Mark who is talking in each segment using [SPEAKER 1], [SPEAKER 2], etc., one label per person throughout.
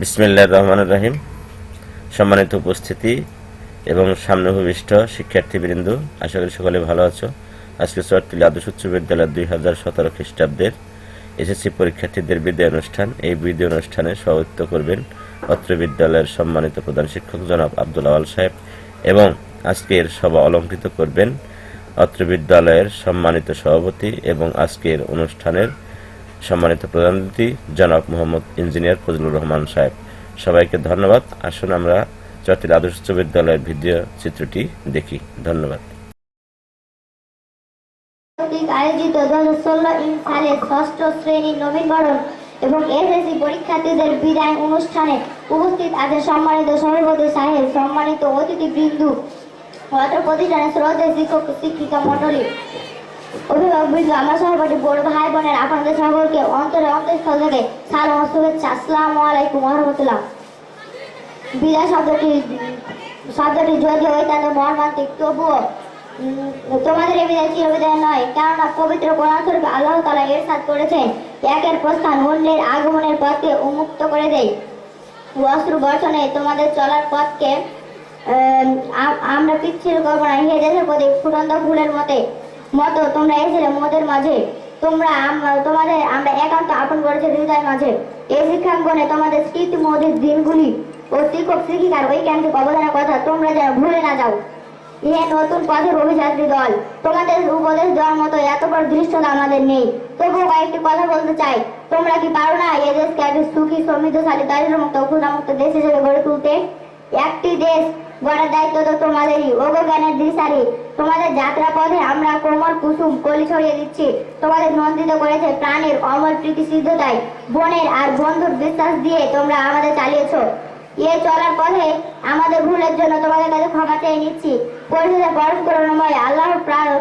[SPEAKER 1] বিসমিল্লাহ রহমান রাহিম। সম্মানিত উপস্থিতি এবং সামনে ভূমিষ্ঠ শিক্ষার্থীবৃন্দ, আশা করি সকলে ভালো আছো। আজকে চট্টলি আদর্শ উচ্চ বিদ্যালয় দুই হাজার সতেরো খ্রিস্টাব্দের এসএসসি পরীক্ষার্থীদের বিদায় অনুষ্ঠান। এই বিদায় অনুষ্ঠানে সভাপতিত্ব করবেন অত্র বিদ্যালয়ের সম্মানিত প্রধান শিক্ষক জনাব আব্দুল আওয়াল সাহেব এবং আজকের সভা অলঙ্কৃত করবেন অত্র বিদ্যালয়ের সম্মানিত সভাপতি এবং আজকের অনুষ্ঠানের সম্মানিত প্রধান অতিথি মোহাম্মদ ইঞ্জিনিয়ার ফজলুর রহমান সাহেব। সবাইকে ধন্যবাদ। আসুন আমরা চট্টগ্রাম আদর্শ বিদ্যালয়ের ভিডিও চিত্রটি দেখি। ধন্যবাদ।
[SPEAKER 2] আয়োজিত দু হাজার ষোলো সালে ষষ্ঠ শ্রেণির এবং এসএসসি পরীক্ষার্থীদের বিদায় অনুষ্ঠানে উপস্থিত আছে সম্মানিত সভাপতি সাহেব, সম্মানিত অতিথিবৃন্দ প্রতিষ্ঠানের শ্রদ্ধেয় শিক্ষক, শিক্ষিকা মণ্ডলী। তোমাদের নয়? কেননা পবিত্র আল্লাহ তালা এরশাদ করেছেন, একের প্রস্থান অন্যের আগমনের পথকে উন্মুক্ত করে দেয়। অস্ত্র বর্ষণে তোমাদের চলার পথকে আমরা পিচ্ছিল করব না। হে দেশের প্রতি ফুটন্ত ফুলের মতে মতো তোমরা এসেছিলে মোদের মাঝে। তোমরা তোমাদের আমরা একান্ত আপন করেছে হৃদয় মাঝে। এই শিক্ষাঙ্গনে তোমাদের স্মৃতি মধুর দিনগুলি ও শিক্ষক শিক্ষিকার ঐকান্তিক অবদানের কথা তোমরা যেন ভুলে না যাও। ইহে নতুন পথের অভিযাত্রী দল। তোমাদের উপদেশ দেওয়ার মতো এত বড় দৃশ্যতা আমাদের নেই। তবুও কয়েকটি কথা বলতে চাই। তোমরা কি পারো না এ দেশকে একটি সুখী সমৃদ্ধশালী দারিদ্র মুক্ত ক্ষুধামুক্ত দেশ হিসেবে গড়ে তুলতে? একটি দেশ গড়ার দায়িত্ব তো তোমাদেরই। ওগো জ্ঞানের দিশারি তোমাদের যাত্রা পথে আমরা কোমল কুসুম কলি ছড়িয়ে দিচ্ছি। তোমাদের নন্দিত করেছে প্রাণের অমল প্রীতি সিদ্ধতায় বনের আর বন্ধুর বিশ্বাস দিয়ে তোমরা আমাদের চালিয়েছ। এ চলার পথে আমাদের ভুলের জন্য তোমাদের কাছে ক্ষমা চেয়ে নিচ্ছি। পরিশেষে পরস্পর অনুময় আল্লাহর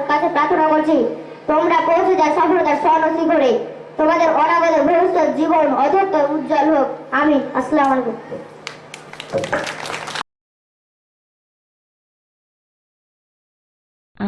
[SPEAKER 2] কাছে প্রার্থনা করছি। তোমরা পৌঁছে যায় সফলতার স্বর্ণ শিখরে। তোমাদের অনাগত ভবিষ্যৎ জীবন অধ্যক্ষ উজ্জ্বল হোক। আমি আসসালামু আলাইকুম।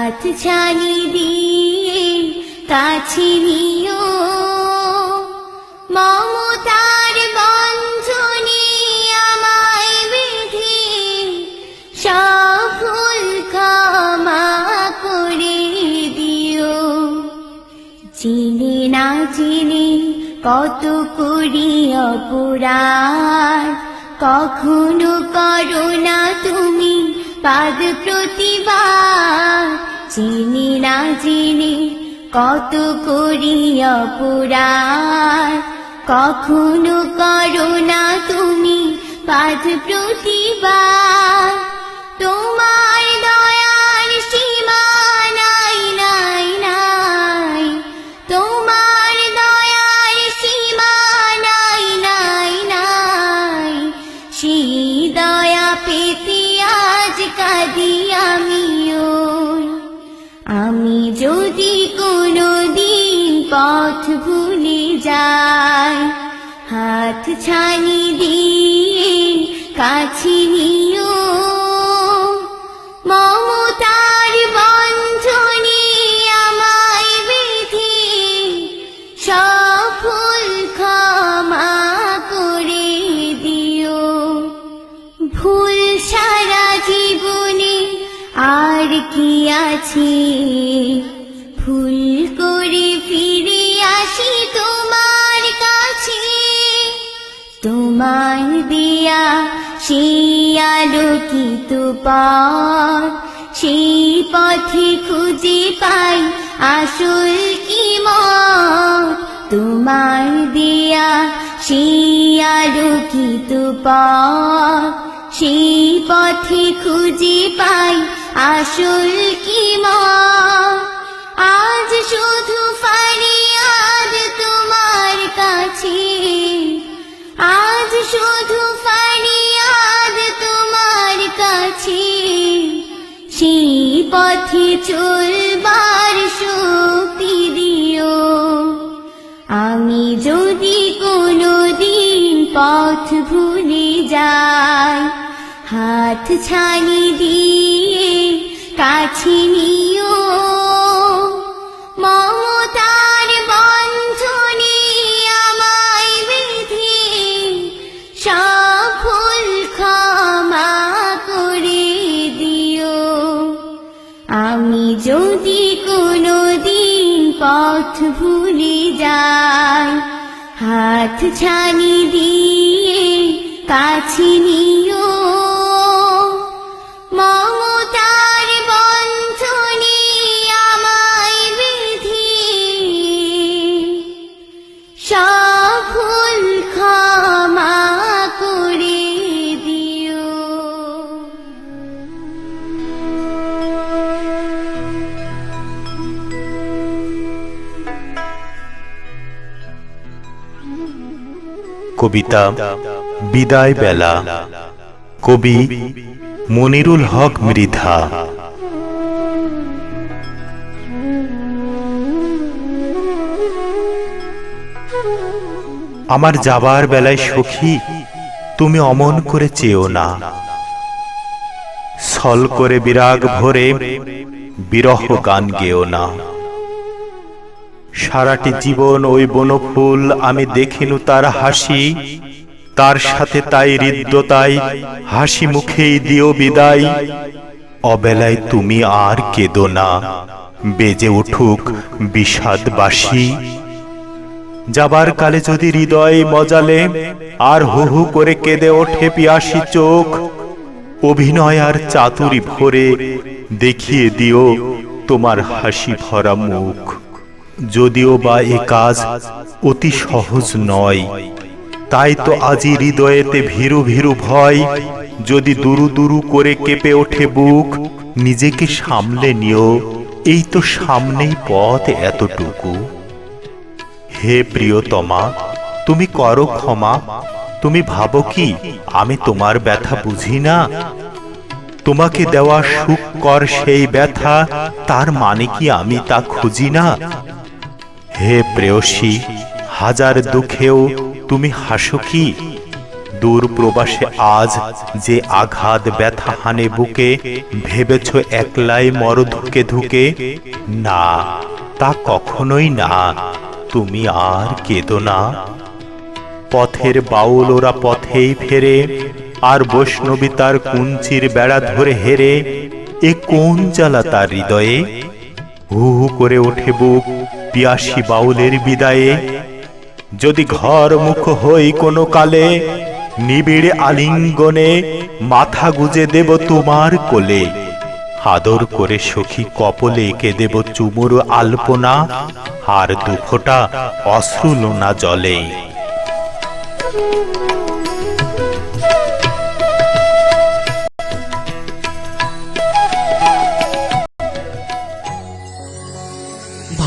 [SPEAKER 3] হাত ছানি দিয়ে কাছে নিও। মমতার বন্ধনে আমায় বেঁধে সফল ক্ষমা করে দিও। চিনি না চিনি কত করি অপরাধ, কখনো করো না তুমি পাদ প্রতিবাদ। চিনি না চিনি কত করি অপরাধ। কখনো করো না তুমি পাদ প্রতিবাদ। পথ ভুলে যায়। হাত ছানি দিয়ে কাছে নিও। মমতার বন্ধনে আমায় বেঁধে সফল ক্ষমা করে দিও। ভুল সারা জীবনে আর কি আছে? ভুল তোমার দিয়া আলোকিত পথ। সেই পথে খুঁজে পাই আসল কি তোমার দিয়া আলোকিত পথ। সেই পথে খুঁজে পাই আসল কি আজ শুধু ফারিয়াদ চলবার শক্তি দিও। আমি যদি কোনো দিন পথ ভুলে যাই হাত ছানি দিয়ে কাছিনি যাই হাত ছানি দিয়ে কাছে নিও।
[SPEAKER 4] কবিতা, বিদায় বেলা, কবি মনিরুল হক মৃধা। আমার যাবার বেলায় সখী, তুমি অমন করে চেও না। ছল করে বিরাগ ভরে বিরহ গান গেও না। সারাটি জীবন ওই বনফুল আমি দেখিনু তার হাসি। তার সাথে তাই হৃদ্যতাই হাসি মুখেই দিও বিদায়। অবেলায় তুমি আর কেঁদো না, বেজে উঠুক বিষাদ বাসি যাবার কালে যদি হৃদয় মজালে আর হু হু করে কেঁদে ওঠে পিয়াসি চোখ। অভিনয় আর চাতুরি ভরে দেখিয়ে দিও তোমার হাসি ভরা মুখ। যদিও বা এ কাজ অতি সহজ নয়, তাই তো আজি হৃদয়েতে ভীরু ভীরু ভয়, যদি দুরু দুরু করে কেঁপে ওঠে বুক, নিজেকে সামলে নিও, এই তো সামনেই পথ এতটুকু। হে প্রিয়তমা, তুমি করো ক্ষমা, তুমি ভাবো কি, আমি তোমার ব্যথা বুঝি না? তোমাকে দেওয়া সুখ কর সেই ব্যথা, তার মানে কি আমি তা খুঁজি না? হে প্রেয়সী, হাজার দুঃখেও তুমি হাসো কি? দূর প্রবাসে আজ যে আঘাত ব্যথা হানে বুকে, ভেবেছ একলাই মর ধুকে ধুকে? না, তা কখনোই না, তুমি আর কেঁদো না। পথের বাউল ওরা পথেই ফেরে, আর বৈষ্ণবী তার কুঞ্চির বেড়া ধরে হেরে, এ কোন জ্বালা তার হৃদয়ে? হু হু করে ওঠে বুক পিয়াসী বাউলের বিদায়ে, যদি ঘর মুখ হই কোনো কালে, নিবিড় আলিঙ্গনে মাথা গুজে দেব তোমার কোলে। আদর করে সখী কপলে এঁকে দেব চুমুর আলপনা, আর দুফোটা অশ্রু লোনা জলে।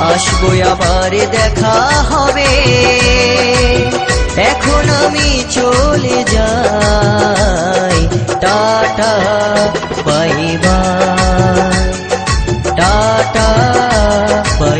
[SPEAKER 5] আসব আবার দেখা হবে। এখন আমি চলে যাই। Tata bye tata bye